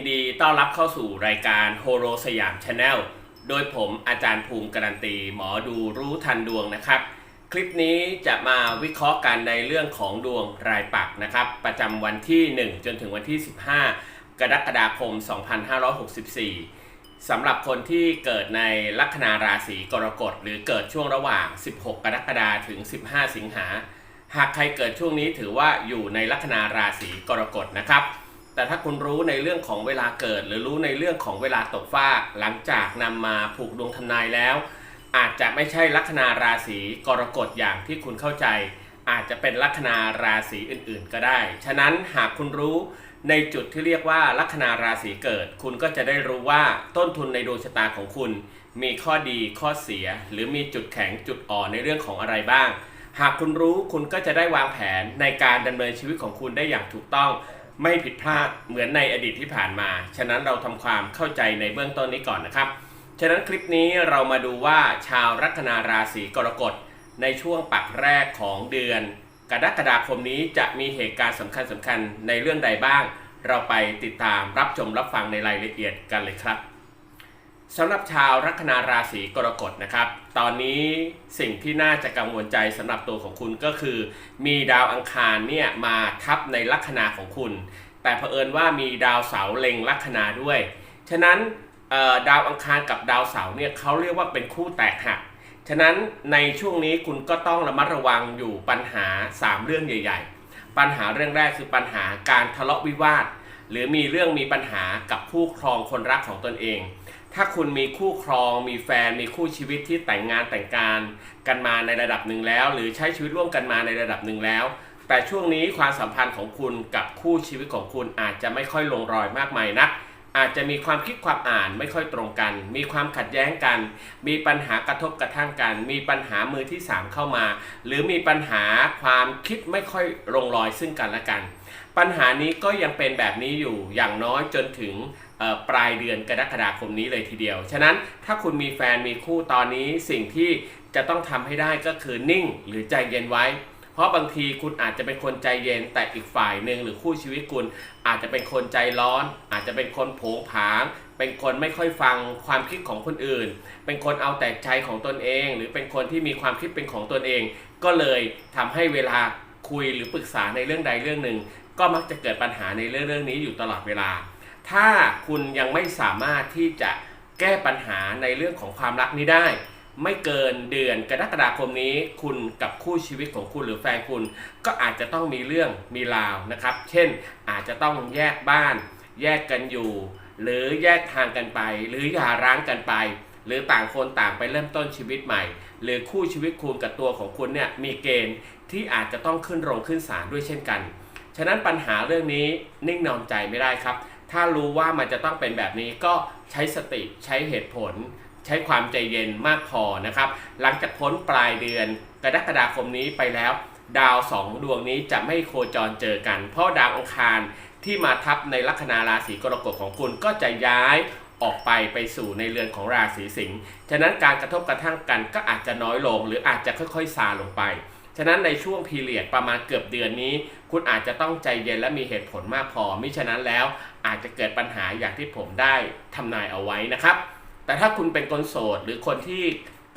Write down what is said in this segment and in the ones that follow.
นดีต้อนรับเข้าสู่รายการโฮโรสยามชาแนลโดยผมอาจารย์ภูมิการันตี หมอดูรู้ทันดวงนะครับ คลิปนี้จะมาวิเคราะห์กันในเรื่องของดวงรายปักนะครับ ประจำวันที่ 1 จนถึงวันที่ 15 กรกฎาคม 2564 สำหรับคนที่เกิดในลัคนาราศีกรกฎหรือเกิดช่วงระหว่าง 16 กรกฎาคมถึง 15 สิงหา หากใครเกิดช่วงนี้ถือว่าอยู่ในลัคนาราศีกรกฎนะครับ แต่ถ้าคุณรู้ในเรื่องของเวลาเกิด หรือรู้ในเรื่องของเวลาตกฟากหลังจากนำมาผูกดวงทำนายแล้ว อาจจะไม่ใช่ลัคนาราศีกรกฎอย่างที่คุณเข้าใจ อาจจะเป็นลัคนาราศีอื่นๆ ก็ได้ ฉะนั้นหากคุณรู้ในจุดที่เรียกว่าลัคนาราศีเกิด คุณก็จะได้รู้ว่าต้นทุนในดวงชะตาของคุณ มีข้อดีข้อเสีย หรือมีจุดแข็งจุดอ่อนในเรื่องของอะไรบ้าง หากคุณรู้คุณก็จะได้วางแผนในการดำเนินชีวิตของคุณได้อย่างถูกต้อง ไม่ผิดพลาดเหมือนในอดีตที่ผ่านมา ฉะนั้นเราทำความเข้าใจในเบื้องต้นนี้ก่อนนะครับ ฉะนั้นคลิปนี้เรามาดูว่าชาวลัคนาราศีกรกฎในช่วงปักแรกของเดือน กรกฎาคมนี้จะมีเหตุการณ์สำคัญสำคัญๆในเรื่องใดบ้าง เราไปติดตามรับชมรับฟังในรายละเอียดกันเลยครับ สำหรับชาวลัคนาราศีกรกฎนะครับ ตอนนี้สิ่งที่น่าจะกังวลใจสำหรับตัวของคุณก็คือ มีดาวอังคารเนี่ยมาทับในลัคนาของคุณ แต่เผอิญว่ามีดาวเสาเล็งลัคนาด้วย ฉะนั้นดาวอังคารกับดาวเสาเนี่ยเขาเรียกว่าเป็นคู่แตกหัก ฉะนั้นในช่วงนี้คุณก็ต้องระมัดระวังอยู่ปัญหา 3 เรื่องใหญ่ ๆ ปัญหาเรื่องแรกคือปัญหาการทะเลาะวิวาท หรือมีเรื่องมีปัญหากับคู่ครองคนรักของตนเอง ถ้าคุณมีคู่ครอง มีแฟน มีคู่ชีวิตที่แต่งงานแต่งการกันมาในระดับหนึ่งแล้ว หรือใช้ชีวิตร่วมกันมาในระดับหนึ่งแล้ว แต่ช่วงนี้ความสัมพันธ์ของคุณกับคู่ชีวิตของคุณอาจจะไม่ค่อยลงรอยมากมายนักอาจจะมีความคิดความอ่านไม่ค่อยตรงกัน มีความขัดแย้งกัน มีปัญหากระทบกระทั่งกัน มีปัญหามือที่สามเข้ามา หรือมีปัญหาความคิดไม่ค่อยลงรอยซึ่งกันและกัน ปัญหานี้ก็ยังเป็นแบบนี้อยู่อย่างน้อยจนถึง ปลายเดือนกรกฎาคมนี้เลยทีเดียว ฉะนั้นถ้าคุณมีแฟนมีคู่ตอนนี้สิ่งที่จะต้องทำให้ได้ก็คือนิ่งหรือใจเย็นไว้ เพราะบางทีคุณอาจจะเป็นคนใจเย็น แต่อีกฝ่ายหนึ่งหรือคู่ชีวิตคุณ อาจจะเป็นคนใจร้อน อาจจะเป็นคนโผงผาง เป็นคนไม่ค่อยฟังความคิดของคนอื่น เป็นคนเอาแต่ใจของตนเอง หรือเป็นคนที่มีความคิดเป็นของตนเอง ก็เลยทำให้เวลาคุยหรือปรึกษาในเรื่องใดเรื่องหนึ่ง ก็มักจะเกิดปัญหาในเรื่องเรื่องนี้อยู่ตลอดเวลา ถ้าคุณยังไม่สามารถที่จะแก้ปัญหาในเรื่องของความรักนี้ได้ ไม่เกินเดือนกรกฎาคมนี้ คุณกับคู่ชีวิตของคุณหรือแฟนคุณ ก็อาจจะต้องมีเรื่องมีราวนะครับ เช่นอาจจะต้องแยกบ้าน แยกกันอยู่ หรือแยกทางกันไป หรือหย่าร้างกันไป หรือต่างคนต่างไปเริ่มต้นชีวิตใหม่ หรือคู่ชีวิตคุณกับตัวของคุณเนี่ยมีเกณฑ์ที่อาจจะต้องขึ้นโรงขึ้นศาลด้วยเช่นกัน ฉะนั้นปัญหาเรื่องนี้นิ่งนอนใจไม่ได้ครับ ถ้ารู้ว่ามันจะต้องเป็นแบบนี้ก็ใช้สติใช้เหตุผล ใช้ความใจเย็นมากพอนะครับ หลังจากพ้นปลายเดือนกรกฎาคมนี้ไปแล้ว ดาวสองดวงนี้จะไม่โคจรเจอกัน เพราะดาวอังคารที่มาทับในลัคนาราศีกรกฎของคุณก็จะย้ายออกไปไปสู่ในเรือนของราศีสิงห์ ฉะนั้นการกระทบกระทั่งกันก็อาจจะน้อยลง หรืออาจจะค่อยๆซาลงไป ฉะนั้นในช่วงพีเรียดประมาณเกือบเดือนนี้ คุณอาจจะต้องใจเย็นและมีเหตุผลมากพอมิฉะนั้นแล้วอาจจะเกิดปัญหาอย่างที่ผมได้ทำนายเอาไว้นะครับ แต่ถ้าคุณเป็นคนโสดหรือคนที่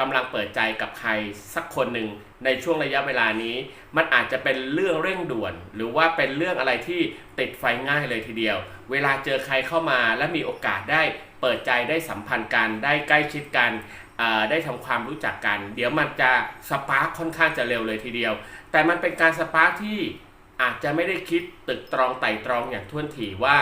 กำลังเปิดใจกับใครสักคนหนึ่งในช่วงระยะเวลานี้ มันอาจจะเป็นเรื่องเร่งด่วน หรือว่าเป็นเรื่องอะไรที่ติดไฟง่ายเลยทีเดียว เวลาเจอใครเข้ามาและมีโอกาสได้เปิดใจได้สัมพันธ์กันได้ใกล้ชิดกัน ได้ทำความรู้จักกัน เดี๋ยวมันจะสปาร์คค่อนข้างจะเร็วเลยทีเดียว แต่มันเป็นการสปาร์คที่อาจจะไม่ได้คิดตึกตรองไต่ตรองอย่างท่วนทีว่า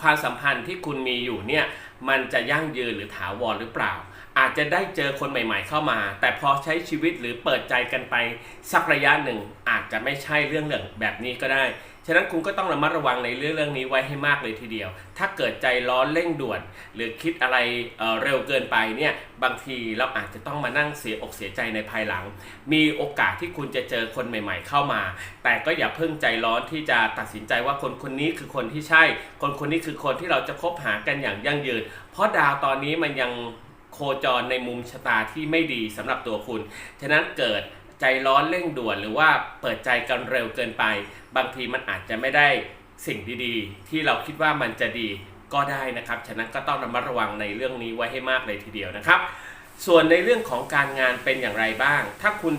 ความสัมพันธ์ที่คุณมีอยู่เนี่ยมันจะยั่งยืนหรือถาวรหรือเปล่า อาจจะได้เจอคนใหม่ ๆ เข้ามา แต่พอใช้ชีวิตหรือเปิดใจกันไปสักระยะหนึ่ง อาจจะไม่ใช่เรื่องเรื่องแบบนี้ก็ได้ ฉะนั้นคุณก็ต้องระมัดระวังในเรื่องเรื่องนี้ไว้ให้มากเลยทีเดียว ถ้าเกิดใจร้อนเร่งด่วน หรือคิดอะไรเเร็วเกินไปเนี่ยบางทีเราอาจจะต้องมานั่งเสียอกเสียใจในภายหลัง มีโอกาสที่คุณจะเจอคนใหม่ ๆ เข้ามา แต่ก็อย่าเพิ่งใจร้อนที่จะตัดสินใจว่าคนคนนี้คือคนที่ใช่ คนคนนี้คือคนที่เราจะคบหากันอย่างยั่งยืน เพราะดาวตอนนี้มันยัง โคจรในมุมชะตาที่ไม่ดีสำหรับตัวคุณ ฉะนั้นเกิดใจร้อนเร่งด่วนหรือว่าเปิดใจกันเร็วเกินไป บางทีมันอาจจะไม่ได้สิ่งดีๆ ที่เราคิดว่ามันจะดีก็ได้นะครับ ฉะนั้นก็ต้องระมัดระวังในเรื่องนี้ไว้ให้มากเลยทีเดียวนะครับ ส่วนในเรื่องของการงานเป็นอย่างไรบ้าง ถ้าคุณ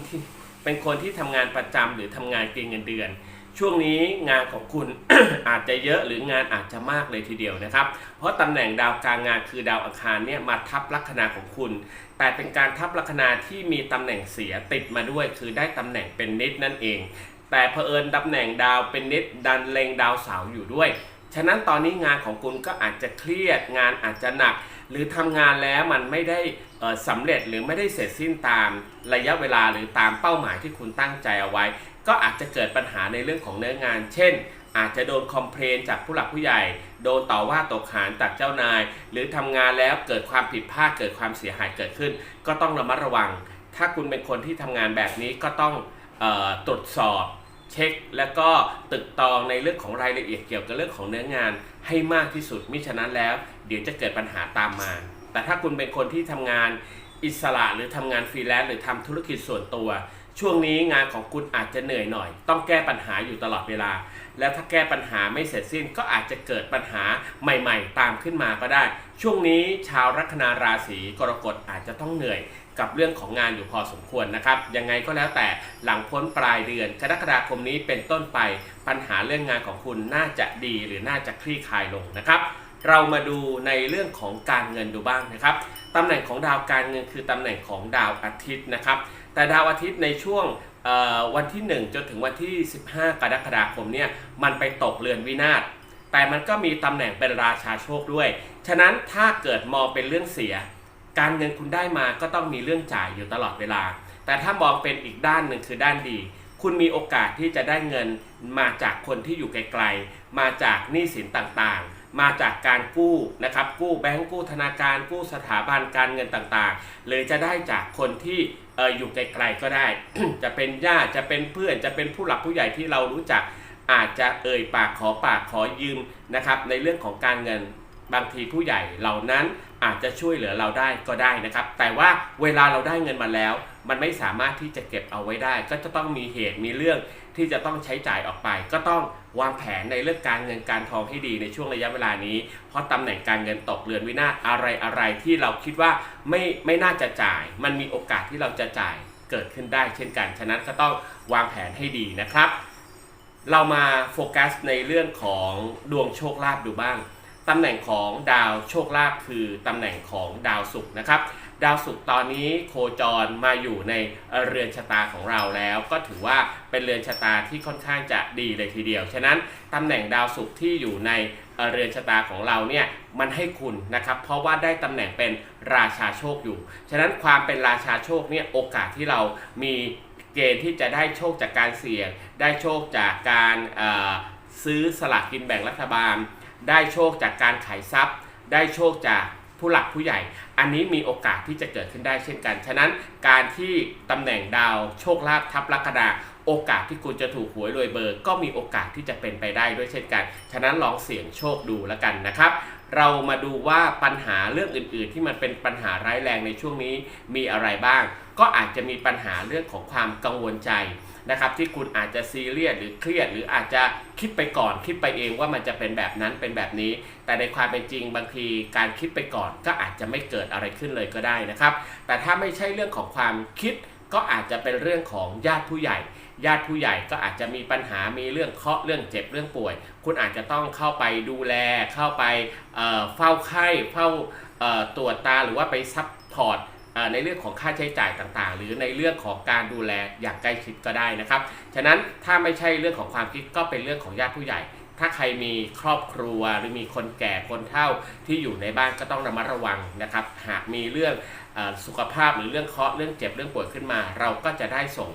เป็นคนที่ทำงานประจำหรือทำงานเกินเงินเดือน ช่วงนี้งานของคุณ อาจจะเยอะหรืองานอาจจะมากเลยทีเดียวนะครับ เพราะตำแหน่งดาวการงานคือดาวอังคารเนี่ยมาทับลัคนาของคุณ แต่เป็นการทับลัคนาที่มีตำแหน่งเสียติดมาด้วย คือได้ตำแหน่งเป็นนิดนั่นเอง แต่เผอิญตำแหน่งดาวเป็นนิดดันเลงดาวเสาอยู่ด้วย ฉะนั้นตอนนี้งานของคุณก็อาจจะเครียดงานอาจจะหนัก หรือทำงานแล้วมันไม่ได้สำเร็จหรือไม่ได้เสร็จสิ้นตามระยะเวลาหรือตามเป้าหมายที่คุณตั้งใจเอาไว้ ก็อาจจะเกิดปัญหาในเรื่องของเนื้องาน เช่น อาจจะโดนคอมเพลนจากผู้หลักผู้ใหญ่ โดนต่อว่าตกขานจากเจ้านาย หรือทำงานแล้วเกิดความผิดพลาดเกิดความเสียหายเกิดขึ้น ก็ต้องระมัดระวัง ถ้าคุณเป็นคนที่ทำงานแบบนี้ก็ต้องออตรวจสอบเช็ค แล้วก็ตึกตองในเรื่องของรายละเอียดเกี่ยวกับเรื่องของเนื้องานให้มากที่สุดมิฉะนั้นแล้ว เดี๋ยวจะเกิดปัญหาตามมา แต่ถ้าคุณเป็นคนที่ทำงานอิสระหรือทำงานฟรีแลนซ์หรือทำธุรกิจส่วนตัว ช่วงนี้งานของคุณอาจจะเหนื่อยหน่อย ต้องแก้ปัญหาอยู่ตลอดเวลา แล้วถ้าแก้ปัญหาไม่เสร็จสิ้นก็อาจจะเกิดปัญหาใหม่ๆ ตามขึ้นมาก็ได้ ช่วงนี้ชาวลัคนาราศีกรกฎอาจจะต้องเหนื่อยกับเรื่องของงานอยู่พอสมควรนะครับ ยังไงก็แล้วแต่หลังพ้นปลายเดือนกรกฎาคมนี้เป็นต้นไป ปัญหาเรื่องงานของคุณน่าจะดีหรือน่าจะคลี่คลายลงนะครับ เรามาดูในเรื่องของการเงินดูบ้างนะครับตำแหน่งของดาวการเงินคือตำแหน่งของดาวอาทิตย์นะครับ แต่ดาวอาทิตย์ในช่วงวันที่ 1 จนถึงวันที่ 15 กรกฎาคมเนี่ยมันไปตกเรือนวินาศแต่มันก็มีตำแหน่งเป็นราชาโชคด้วย ฉะนั้นถ้าเกิดมองเป็นเรื่องเสีย การเงินคุณได้มาก็ต้องมีเรื่องจ่ายอยู่ตลอดเวลา แต่ถ้ามองเป็นอีกด้านหนึ่งคือด้านดี คุณมีโอกาสที่จะได้เงินมาจากคนที่อยู่ไกลๆ มาจากหนี้สินต่างๆ มาจากการกู้นะครับ กู้แบงก์กู้ธนาคารกู้สถาบันการเงินต่างๆ หรือจะได้จากคนที่ เอออยู่ไกลๆก็ได้ จะเป็นญาติจะเป็นเพื่อนจะเป็นผู้หลักผู้ใหญ่ที่เรารู้จัก อาจจะเอ่ยปากขอปากขอยืมนะครับ ในเรื่องของการเงินบางทีผู้ใหญ่เหล่านั้นอาจจะช่วยเหลือเราได้ก็ได้นะครับ แต่ว่าเวลาเราได้เงินมาแล้ว มันไม่สามารถที่จะเก็บเอาไว้ได้ ก็จะต้องมีเหตุมีเรื่อง ที่จะต้องใช้จ่ายออกไป ก็ต้องวางแผนในเรื่องการเงินการทองให้ดีในช่วงระยะเวลานี้ เพราะตำแหน่งการเงินตกเรือนวินาศอะไรอะไรที่เราคิดว่าไม่ไม่น่าจะจ่าย มันมีโอกาสที่เราจะจ่ายเกิดขึ้นได้ เช่นกัน ฉะนั้นก็ต้องวางแผนให้ดีนะครับ เรามาโฟกัสในเรื่องของดวงโชคลาภดูบ้างตำแหน่งของดาวโชคลาภคือตำแหน่งของดาวศุกร์นะครับ ดาวศุกร์ตอนนี้โคจรมาอยู่ในเรือนชะตาของเราแล้ว ก็ถือว่าเป็นเรือนชะตาที่ค่อนข้างจะดีเลยทีเดียว ฉะนั้นตำแหน่งดาวศุกร์ที่อยู่ในเรือนชะตาของเราเนี่ยมันให้คุณนะครับ เพราะว่าได้ตำแหน่งเป็นราชาโชคอยู่ ฉะนั้นความเป็นราชาโชคเนี่ยโอกาสที่เรามีเกณฑ์ที่จะได้โชคจากการเสี่ยง ได้โชคจากการซื้อสลากกินแบ่งรัฐบาล ได้โชคจากการขายทรัพย์ ได้โชคจาก ผู้หลักผู้ใหญ่ อันนี้มีโอกาสที่จะเกิดขึ้นได้เช่นกัน ฉะนั้นการที่ตำแหน่งดาวโชคลาภทับลัคนาโอกาสที่คุณจะถูกหวยรวยเบอร์ ก็มีโอกาสที่จะเป็นไปได้ด้วยเช่นกัน ฉะนั้นลองเสี่ยงโชคดูแล้วกันนะครับ เรามาดูว่าปัญหาเรื่องอื่น ๆ ที่มันเป็นปัญหาร้ายแรงในช่วงนี้มีอะไรบ้าง ก็อาจจะมีปัญหาเรื่องของความกังวลใจ นะครับที่คุณอาจจะซีเรียสหรือเครียด หรืออาจจะคิดไปก่อนคิดไปเองว่ามันจะเป็นแบบนั้นเป็นแบบนี้ แต่ในความเป็นจริงบางทีการคิดไปก่อนก็อาจจะไม่เกิดอะไรขึ้นเลยก็ได้นะครับ แต่ถ้าไม่ใช่เรื่องของความคิดก็อาจจะเป็นเรื่องของญาติผู้ใหญ่ ญาติผู้ใหญ่ก็อาจจะมีปัญหา มีเรื่องเคาะ เรื่องเจ็บ เรื่องป่วย คุณอาจจะต้องเข้าไปดูแล เข้าไปเเฝ้าไข้ เฝ้าตรวจตา หรือว่าไปซัพพอร์ต ในเรื่องของค่าใช้จ่ายต่างๆ หรือในเรื่องของการดูแลอย่างใกล้ชิดก็ได้นะครับ ฉะนั้นถ้าไม่ใช่เรื่องของความคิดก็เป็นเรื่องของญาติผู้ใหญ่ ถ้าใครมีครอบครัวหรือมีคนแก่คนเฒ่าที่อยู่ในบ้านก็ต้องระมัดระวังนะครับ หากมีเรื่องอสุขภาพหรือเรื่องเคราะห์เรื่องเจ็บเรื่องป่วยขึ้นมา เราก็จะได้ส่ง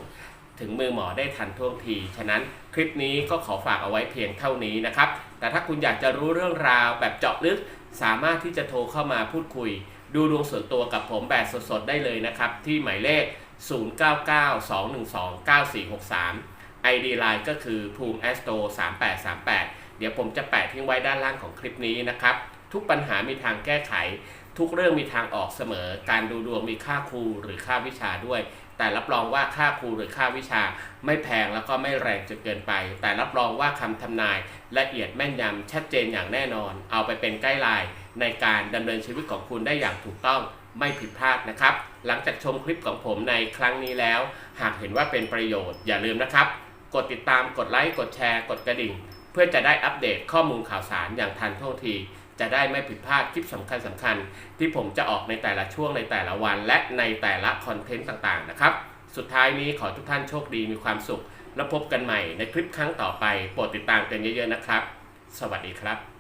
ถึงมือหมอได้ทันท่วงที ฉะนั้นคลิปนี้ก็ขอฝากเอาไว้เพียงเท่านี้นะครับ แต่ถ้าคุณอยากจะรู้เรื่องราวแบบเจาะลึกสามารถที่จะโทรเข้ามาพูดคุย ดูดวงส่วนตัวกับผมแบบสดๆได้เลยนะครับ ที่หมายเลข 0992129463 ID Line ก็คือภูมิ a s t r o 3838 เดี๋ยวผมจะแปะทิ้งไว้ด้านล่างของคลิปนี้นะครับ ทุกปัญหามีทางแก้ไข ทุกเรื่องมีทางออกเสมอ การดูดวงมีค่าครูหรือค่าวิชาด้วย แต่รับรองว่าค่าครูหรือค่าวิชา ไม่แพงแล้วก็ไม่แรงจนเกินไป แต่รับรองว่าคำทำนายละเอียดแม่นยำชัดเจนอย่างแน่นอน เอาไปเป็นไกด์ไลน์ ในการดำเนินชีวิตของคุณได้อย่างถูกต้องไม่ผิดพลาดนะครับ หลังจากชมคลิปของผมในครั้งนี้แล้ว หากเห็นว่าเป็นประโยชน์อย่าลืมนะครับ กดติดตามกดไลค์กดแชร์กดกระดิ่ง เพื่อจะได้อัปเดตข้อมูลข่าวสารอย่างทันท่วงที จะได้ไม่ผิดพลาดคลิปสำคัญสำคัญ ที่ผมจะออกในแต่ละช่วงในแต่ละวัน และในแต่ละคอนเทนต์ต่างๆนะครับ สุดท้ายนี้ขอทุกท่านโชคดีมีความสุข แล้วพบกันใหม่ในคลิปครั้งต่อไป โปรดติดตามกันเยอะๆนะครับ สวัสดีครับ